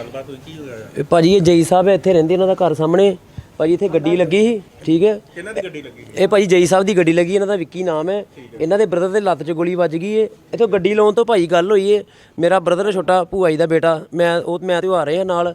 ਗੱਲਬਾਤ ਹੋਈ ਕੀ ਹੋਇਆ? ਇਹ ਭਾਜੀ ਇਹ ਜਈ ਸਾਹਿਬ ਇੱਥੇ ਰਹਿੰਦੇ ਇਹਨਾਂ ਦਾ ਘਰ ਸਾਹਮਣੇ। ਭਾਜੀ ਇੱਥੇ ਗੱਡੀ ਲੱਗੀ ਸੀ ਠੀਕ ਹੈ? ਕਿਹਨਾਂ ਦੀ ਗੱਡੀ ਲੱਗੀ? ਇਹ ਭਾਜੀ ਜਈ ਸਾਹਿਬ ਦੀ ਗੱਡੀ ਲੱਗੀ ਇਹਨਾਂ ਦਾ ਵਿੱਕੀ ਨਾਮ ਹੈ। ਇਹਨਾਂ ਦੇ ਬ੍ਰਦਰ ਦੇ ਲੱਤ 'ਚ ਗੋਲੀ ਵੱਜ ਗਈ ਏ। ਇੱਥੋਂ ਗੱਡੀ ਲਾਉਣ ਤੋਂ ਭਾਈ ਗੱਲ ਹੋਈ ਏ। ਮੇਰਾ ਬ੍ਰਦਰ ਛੋਟਾ ਭੂਆ ਜੀ ਦਾ ਬੇਟਾ ਮੈਂ ਉਹ ਮੈਂ ਤੇ ਉਹ ਆ ਰਹੇ ਆ ਨਾਲ।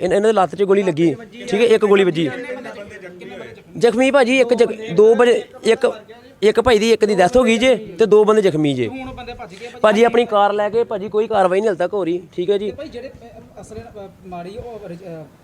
ਇਹਨਾਂ ਇਹਨਾਂ ਦੇ ਲੱਤ 'ਚ ਗੋਲੀ ਲੱਗੀ। ਠੀਕ ਹੈ ਇੱਕ ਗੋਲੀ ਵੱਜੀ। ਜ਼ਖਮੀ ਭਾਜੀ ਇੱਕ ਜ਼ਖ- ਦੋ ਵਜੇ ਇੱਕ ਇੱਕ ਭਾਈ ਦੀ ਇੱਕ ਦੀ ਡੈਥ ਹੋ ਗਈ ਜੇ ਤੇ ਦੋ ਬੰਦੇ ਜ਼ਖਮੀ ਜੇ। ਹੁਣ ਬੰਦੇ ਭੱਜ ਗਏ ਭਾਜੀ ਆਪਣੀ ਕਾਰ ਲੈ ਕੇ ਭਾਜੀ ਕੋਈ ਕਾਰਵਾਈ ਨਹੀਂ ਹਲ ਤੱਕ ਹੋ ਰਹੀ। ਠੀਕ ਹੈ ਜੀ। ਭਾਈ ਜਿਹੜੇ ਅ, ਮਾੜੀ ਉਹ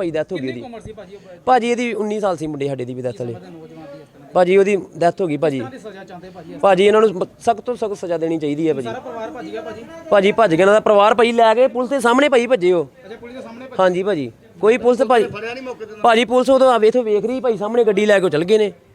ਭਾਈ ਡੈਥ ਹੋ ਗਈ ਉਹਦੀ। ਉਮਰ ਸੀ ਭਾਜੀ ਉਹ ਭਾਜੀ ਇਹਦੀ 19 ਸਾਲ ਸੀ ਮੁੰਡੇ ਸਾਡੇ ਦੀ ਵੀ ਡੈਥ ਵਾਲੀ। ਨੌਜਵਾਨ ਦੀ ਇਸ ਤਰ੍ਹਾਂ? ਭਾਜੀ ਉਹਦੀ ਡੈਥ ਹੋ ਗਈ ਭਾਜੀ। ਦੀ ਸਜ਼ਾ ਚਾਹੁੰਦੇ ਭਾਜੀ ਭਾਜੀ ਇਹਨਾਂ ਨੂੰ ਸਖਤ ਤੋਂ ਸਖਤ ਸਜ਼ਾ ਦੇਣੀ ਚਾਹੀਦੀ ਹੈ ਭਾਜੀ। ਸਾਰਾ ਪਰਿਵਾਰ ਭੱਜ ਗਿਆ ਭਾਜੀ? ਭਾਜੀ ਭੱਜ ਗਿਆ ਇਹਨਾਂ ਦਾ ਪਰਿਵਾਰ ਭਾਜੀ ਲੈ ਕੇ ਪੁਲਿਸ ਦੇ ਸਾਹਮਣੇ ਭਾਈ ਭੱਜੇ ਉਹ। ਅੱਛਾ ਪੁਲਿਸ ਦੇ ਸਾਹਮਣੇ ਹਾਂਜੀ ਭਾਜੀ ਕੋਈ ਪੁਲਿਸ ਭਾਜੀ ਭਾਜੀ ਪੁਲਿਸ ਉਦੋਂ ਆਵੇ ਇੱਥੇ ਵੇਖ ਰਹੀ ਭਾਈ ਸਾਹਮਣੇ ਗੱਡੀ ਲੈ ਕੇ ਉਹ ਚਲ ਗਏ ਨੇ।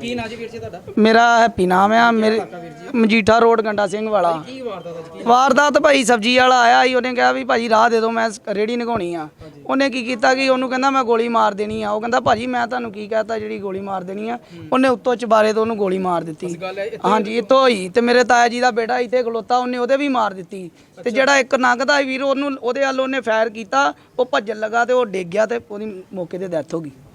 ਕੀ ਨਾਂ ਜੀ ਵੀਰ ਜੀ ਤੁਹਾਡਾ? ਮੇਰਾ ਹੈਪੀ ਨਾਮ ਆ ਮੇਰੇ ਮਜੀਠਾ ਰੋਡ ਗੰਡਾ ਸਿੰਘ ਵਾਲਾ। ਕੀ ਵਾਰਦਾਤ ਅੱਜ ਕੀ ਵਾਰਦਾਤ ਭਾਈ ਸਬਜੀ ਵਾਲਾ ਆਇਆ ਸੀ ਉਹਨੇ ਕਿਹਾ ਵੀ ਭਾਜੀ ਰਾਹ ਦੇ ਦਿਓ ਮੈਂ ਰੇੜੀ ਨਗਾਉਣੀ ਆ। ਉਹਨੇ ਕੀ ਕੀਤਾ ਕਿ ਉਹਨੂੰ ਕਹਿੰਦਾ ਮੈਂ ਗੋਲੀ ਮਾਰ ਦੇਣੀ ਆ। ਉਹ ਕਹਿੰਦਾ ਭਾਜੀ ਮੈਂ ਤੁਹਾਨੂੰ ਕੀ ਕਹਤਾ ਜਿਹੜੀ ਗੋਲੀ ਮਾਰ ਦੇਣੀ ਆ? ਉਹਨੇ ਉੱਤੋਂ ਚਬਾਰੇ ਤੋਂ ਉਹਨੂੰ ਗੋਲੀ ਮਾਰ ਦਿੱਤੀ। ਹੈ ਹਾਂਜੀ ਇੱਥੋਂ ਹੋਈ। ਤੇ ਮੇਰੇ ਤਾਇਆ ਜੀ ਦਾ ਬੇਟਾ ਇੱਥੇ ਖਲੋਤਾ ਉਹਨੇ ਉਹਦੇ ਵੀ ਮਾਰ ਦਿੱਤੀ। ਤੇ ਜਿਹੜਾ ਇੱਕ ਨੰਗਦਾ ਵੀਰ ਉਹਨੂੰ ਉਹਦੇ ਵੱਲ ਉਹਨੇ ਫਾਇਰ ਕੀਤਾ ਉਹ ਭੱਜਣ ਲੱਗਾ ਤੇ ਉਹ ਡਿੱਗ ਗਿਆ ਤੇ ਉਹਦੀ ਮੌਕੇ ਤੇ ਡੈਥ ਹੋ ਗਈ।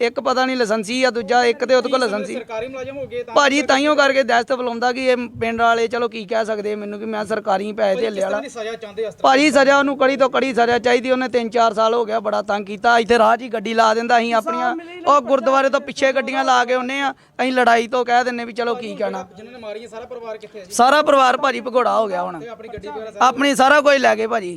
ਇੱਕ ਪਤਾ ਨਹੀਂ ਲਾਇਸੈਂਸੀ ਆ ਦੂਜਾ ਇੱਕ ਤੇ ਉਹਦੇ ਕੋਲ ਲਾਇਸੈਂਸੀ। ਸਰਕਾਰੀ ਮੁਲਾਜ਼ਮ ਹੋ ਗਏ ਤਾਂ ਭਾਜੀ ਤਾਈਓ ਕਰਕੇ ਦਹਿਸ਼ਤ ਬੁਲਾਉਂਦਾ ਕਿ ਇਹ ਪਿੰਡ ਵਾਲੇ ਚਲੋ ਕੀ ਕਹਿ ਸਕਦੇ ਮੈਨੂੰ ਕਿ ਮੈਂ ਸਰਕਾਰੀ ਪੈਸੇ ਢੇਲੇ ਵਾਲਾ। ਦੀ ਸਜ਼ਾ ਚਾਹੁੰਦੇ ਭਾਜੀ ਸਜ਼ਾ ਉਹਨੂੰ ਕੜੀ ਤੋਂ ਕੜੀ ਸਜ਼ਾ ਚਾਹੀਦੀ ਉਹਨੇ 3-4 ਸਾਲ ਹੋ ਗਿਆ ਬੜਾ ਤੰਗ ਕੀਤਾ। ਇੱਥੇ ਰਾਹ 'ਚ ਹੀ ਗੱਡੀ ਲਾ ਦਿੰਦਾ ਅਸੀਂ ਆਪਣੀਆਂ ਉਹ ਗੁਰਦੁਆਰੇ ਤੋਂ ਪਿੱਛੇ ਗੱਡੀਆਂ ਲਾ ਕੇ ਉਹਨੇ ਆ ਅਸੀਂ ਲੜਾਈ ਤੋਂ ਕਹਿ ਦਿੰਨੇ ਵੀ ਚਲੋ ਕੀ ਕਹਿਣਾ। ਜਿਨ੍ਹਾਂ ਨੇ ਮਾਰੀ ਸਾਰਾ ਪਰਿਵਾਰ ਕਿੱਥੇ ਹੈ ਜੀ? ਸਾਰਾ ਪਰਿਵਾਰ ਭਾਜੀ ਭਗੋੜਾ ਹੋ ਗਿਆ ਹੁਣ। ਆਪਣੀ ਗੱਡੀ ਵਗੈਰਾ ਆਪਣੀ ਸਾਰਾ ਕੁਝ ਲੈ ਗਏ ਭਾਜੀ।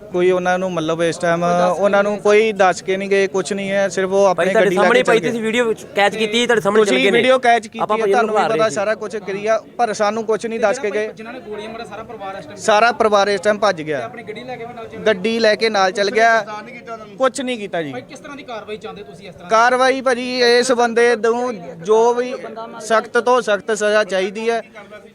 ਕੋਈ ਉਹਨਾਂ ਨੂੰ ਮਤਲਬ ਇਸ ਟਾਈਮ ਉਹਨਾਂ ਨੂੰ ਕੋਈ ਦੱਸ ਕੇ ਨਹੀਂ ਗਏ ਕੁਝ ਨਹੀਂ ਹੈ ਸਿਰਫ ਉਹ ਭਾਈ ਆਪਣੀ ਤੁਹਾਡੇ ਗੱਡੀ ਲੈ ਸਾਹਮਣੇ ਕੇ ਭਾਈ ਚੱਲ ਤੁਸੀਂ ਗਏ ਵੀਡੀਓ ਕੈਚ ਕੀਤੀ ਤੁਹਾਡੇ ਸਾਹਮਣੇ ਚੱਲ ਤੁਸੀਂ ਗਏ ਨੇ। ਵੀਡੀਓ ਕੈਚ ਕੀਤੀ ਆਪਾਂ ਨੂੰ ਤੁਹਾਨੂੰ ਵੀ ਪਤਾ। ਸਾਰਾ ਕੁਝ ਕਰੀਆ ਪਰ ਸਾਨੂੰ ਕੁਝ ਨਹੀਂ ਦੱਸ ਕੇ ਗਏ। ਜਿਨ੍ਹਾਂ ਨੇ ਗੋਲੀਆਂ ਮਾਰਿਆ ਸਾਰਾ ਪਰਿਵਾਰ ਇਸ ਟਾਈਮ ਸਾਰਾ ਪਰਿਵਾਰ ਇਸ ਟਾਈਮ ਭੱਜ ਗਿਆ। ਆਪਣੀ ਗੱਡੀ ਲੈ ਕੇ ਵੀ ਨਾਲ ਚੱਲ ਗੱਡੀ ਲੈ ਕੇ ਨਾਲ ਚੱਲ ਗਿਆ। ਕੁਝ ਨਹੀਂ ਕੀਤਾ ਜੀ। ਭਾਈ ਕਿਸ ਤਰ੍ਹਾਂ ਦੀ ਕਾਰਵਾਈ ਚਾਹੁੰਦੇ ਤੁਸੀਂ ਇਸ ਤਰ੍ਹਾਂ ਕਾਰਵਾਈ ਭਾਜੀ ਇਸ ਬੰਦੇ ਨੂੰ ਜੋ ਵੀ ਸਖਤ ਤੋਂ ਸਖਤ ਸਜ਼ਾ ਚਾਹੀਦੀ ਹੈ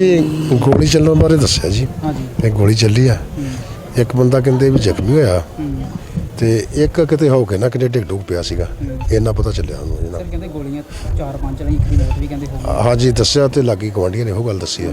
ਇਹ ਗੋਲੀ ਚੱਲਣ ਬਾਰੇ ਦੱਸਿਆ ਜੀ। ਇਹ ਗੋਲੀ ਚੱਲੀ ਆ। ਇੱਕ ਬੰਦਾ ਕਹਿੰਦੇ ਵੀ ਜ਼ਖਮੀ ਹੋਇਆ। ਤੇ ਇੱਕ ਕਿਤੇ ਹੋ ਕੇ ਨਾ ਕਿਤੇ ਡਿੱਗ ਡੁੱਗ ਪਿਆ ਸੀਗਾ। ਇੰਨਾ ਪਤਾ ਚੱਲਿਆ ਉਹਨੂੰ ਜਨਾਬ ਕਹਿੰਦੇ ਗੋਲੀਆਂ ਚਾਰ ਪੰਜ ਚਲਾਈ ਇੱਕ ਵੀ ਕਹਿੰਦੇ ਹੋ ਹਾਂਜੀ ਦੱਸਿਆ ਤੇ ਲਾਗੀ ਗਵਾਂਢੀਆਂ ਨੇ ਉਹ ਗੱਲ ਦੱਸੀ ਆ।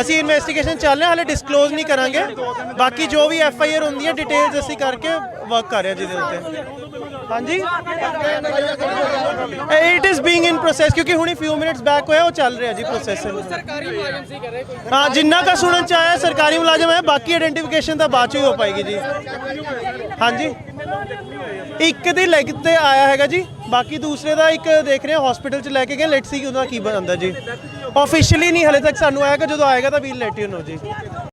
ਅਸੀਂ ਇਨਵੈਸਟੀਗੇਸ਼ਨ ਚੱਲ ਰਿਹਾ, ਹਾਲੇ ਡਿਸਕਲੋਜ਼ ਨਹੀਂ ਕਰਾਂਗੇ। ਬਾਕੀ ਜੋ ਵੀ ਐਫ ਆਈ ਆਰ ਹੁੰਦੀ ਹੈ ਡਿਟੇਲਸ ਅਸੀਂ ਕਰਕੇ ਵਰਕ ਕਰ ਰਹੇ ਹਾਂ ਜਿਹਦੇ ਉੱਤੇ। ਹਾਂਜੀ? It is being in process ਕਿਉਂਕਿ ਹੁਣੀ ਫਿਊ ਮਿੰਟਸ ਬੈਕ ਹੋਇਆ, ਉਹ ਚੱਲ ਰਿਹਾ ਜੀ ਪ੍ਰੋਸੈਸ ਸਰਕਾਰੀ ਮੁਲਾਜ਼ਮ ਸੀ ਕਰੇ ਕੋਈ ਹਾਂ, ਜਿੰਨਾ ਕਾ ਸੁਣਨ ਚ ਆਇਆ, ਸਰਕਾਰੀ ਮੁਲਾਜ਼ਮ ਹੈ, ਬਾਕੀ ਆਇਡੈਂਟੀਫਿਕੇਸ਼ਨ ਤਾਂ ਬਾਅਦ ਚ ਹੀ ਹੋ ਪਾਏਗੀ ਜੀ। ਹਾਂਜੀ? ਇੱਕ ਦੀ ਲੈਗ ਤੇ ਆਇਆ ਹੈਗਾ ਜੀ, ਬਾਕੀ ਦੂਸਰੇ ਦਾ ਇੱਕ ਦੇਖ ਰਹੇ ਹਾਂ ਹਸਪੀਟਲ ਚ ਲੈ ਕੇ ਗਏ ਲੈਟਸ ਸੀ ਉਹਦਾ ਕੀ ਬਣਦਾ ਜੀ। ਆਫੀਸ਼ੀਅਲੀ ਨਹੀਂ, ਹਲੇ ਤੱਕ ਸਾਨੂੰ ਆਇਆ ਕਿ ਜਦੋਂ ਆਏਗਾ ਤਾਂ ਵੀਲ ਲੈਟ ਯੂ ਨੋ ਜੀ।